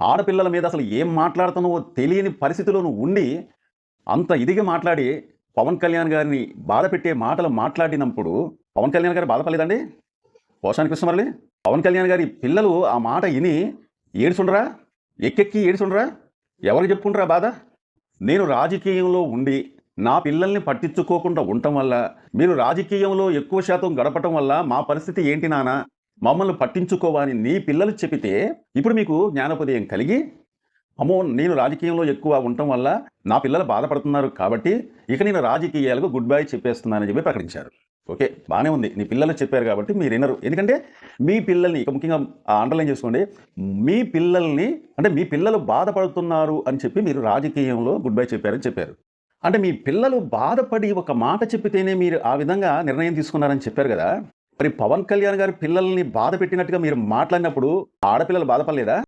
ఆడపిల్లల మీద అసలు ఏం మాట్లాడుతున్నావో తెలియని పరిస్థితిలో ఉండి అంత ఇదిగా మాట్లాడి పవన్ కళ్యాణ్ గారిని బాధ పెట్టే మాటలు మాట్లాడినప్పుడు పవన్ కళ్యాణ్ గారు బాధపడలేదండి? పోషాని కృష్ణమరళి పవన్ కళ్యాణ్ గారి పిల్లలు ఆ మాట విని ఏడుచుండరా? ఎక్కెక్కి ఏడుచుండరా? ఎవరికి చెప్పుకుంటారా బాధ? నేను రాజకీయంలో ఉండి నా పిల్లల్ని పట్టించుకోకుండా ఉండటం వల్ల మీరు రాజకీయంలో ఎక్కువ శాతం గడపటం వల్ల మా పరిస్థితి ఏంటి నానా? మమ్మల్ని పట్టించుకోవని నీ పిల్లలు చెబితే ఇప్పుడు మీకు జ్ఞానోపదయం కలిగి అమ్మో నేను రాజకీయంలో ఎక్కువ ఉండటం వల్ల నా పిల్లలు బాధపడుతున్నారు కాబట్టి ఇక నేను రాజకీయాలకు గుడ్ బై చెప్పేస్తున్నానని చెప్పి ప్రకటించారు. ఓకే బాగానే ఉంది. నీ పిల్లలు చెప్పారు కాబట్టి మీరు వినరు. ఎందుకంటే మీ పిల్లల్ని ఇక ముఖ్యంగా అండర్లైన్ చేసుకోండి. మీ పిల్లల్ని అంటే మీ పిల్లలు బాధపడుతున్నారు అని చెప్పి మీరు రాజకీయంలో గుడ్ బై చెప్పారని చెప్పారు. అంటే మీ పిల్లలు బాధపడి ఒక మాట చెప్పితేనే మీరు ఆ విధంగా నిర్ణయం తీసుకున్నారని చెప్పారు కదా. మరి పవన్ కళ్యాణ్ గారి పిల్లల్ని బాధ పెట్టినట్టుగా మీరు మాట్లాడినప్పుడు ఆడపిల్లలు బాధపడలేదా?